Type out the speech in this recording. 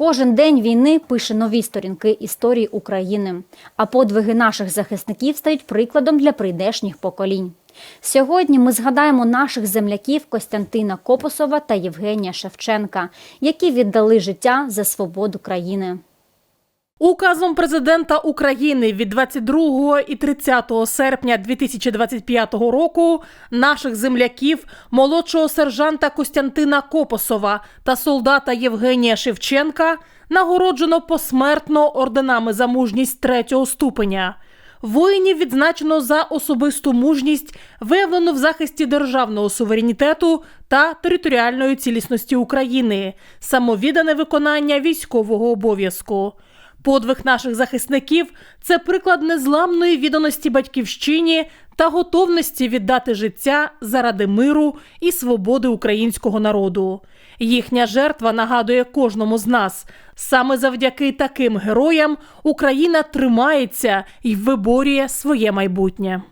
Кожен день війни пише нові сторінки історії України, а подвиги наших захисників стають прикладом для прийдешніх поколінь. Сьогодні ми згадаємо наших земляків Костянтина Копосова та Євгенія Шевченка, які віддали життя за свободу країни. Указом президента України від 22 і 30 серпня 2025 року наших земляків, молодшого сержанта Костянтина Копосова та солдата Євгенія Шевченка нагороджено посмертно орденами за мужність третього ступеня. Воїнів відзначено за особисту мужність, виявлену в захисті державного суверенітету та територіальної цілісності України, самовіддане виконання військового обов'язку. Подвиг наших захисників це приклад незламної відданості батьківщині та готовності віддати життя заради миру і свободи українського народу. Їхня жертва нагадує кожному з нас. Саме завдяки таким героям Україна тримається і виборює своє майбутнє.